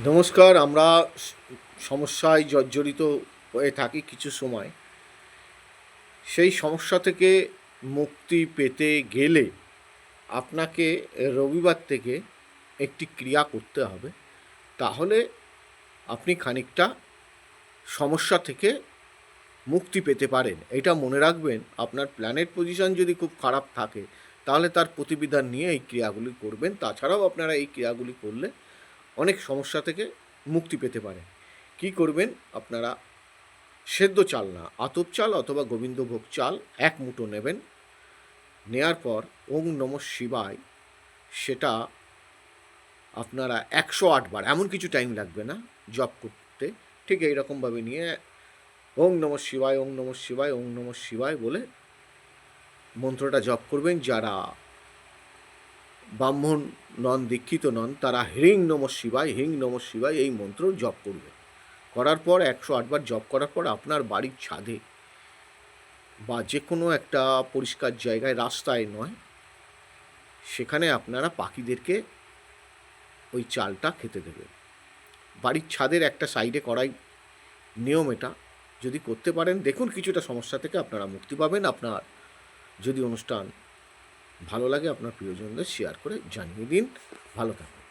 নমস্কার, আমরা সমস্যায় জর্জরিত হয়ে থাকি কিছু সময়। সেই সমস্যা থেকে মুক্তি পেতে গেলে আপনাকে রবিবার থেকে একটি ক্রিয়া করতে হবে। তাহলে আপনি খানিকটা সমস্যা থেকে মুক্তি পেতে পারেন। এটা মনে রাখবেন, আপনার প্ল্যানেট পজিশন যদি খুব খারাপ থাকে, তাহলে তার প্রতিবিধান নিয়ে এই ক্রিয়াগুলি করবেন। তাছাড়াও আপনারা এই ক্রিয়াগুলি করলে অনেক সমস্যা থেকে মুক্তি পেতে পারেন কি করবেন? আপনারা সেদ্ধ চাল না, আতপ চাল অথবা গোবিন্দভোগ চাল এক মুঠো নেবেন। নেয়ার পর ওং নম শিবায়, সেটা আপনারা একশো আটবার এমন কিছু টাইম লাগবে না জপ করতে। ঠিক এইরকমভাবে নিয়ে ওং নম শিবায়, ওং নম শিবায়, ওং নম শিবায় বলে মন্ত্রটা জপ করবেন। যারা ব্রাহ্মণ নন, দীক্ষিত নন, তারা হ্রিং নম শিবায় হিং নম শিবায় এই মন্ত্র জপ করবে। করার পর একশো আটবার জপ করার পর আপনার বাড়ির ছাদে বা যে কোনো একটা পরিষ্কার জায়গায়, রাস্তায় নয়, সেখানে আপনারা পাখিদেরকে ওই চালটা খেতে দেবেন। বাড়ির ছাদের একটা সাইডে করাই নিয়ম এটা। যদি করতে পারেন, দেখুন কিছুটা সমস্যা থেকে আপনারা মুক্তি পাবেন। আপনার যদি অনুষ্ঠান ভালো লাগে আপনার প্রিয়জনদের শেয়ার করে জানিয়ে দিন। ভালো থাকুন।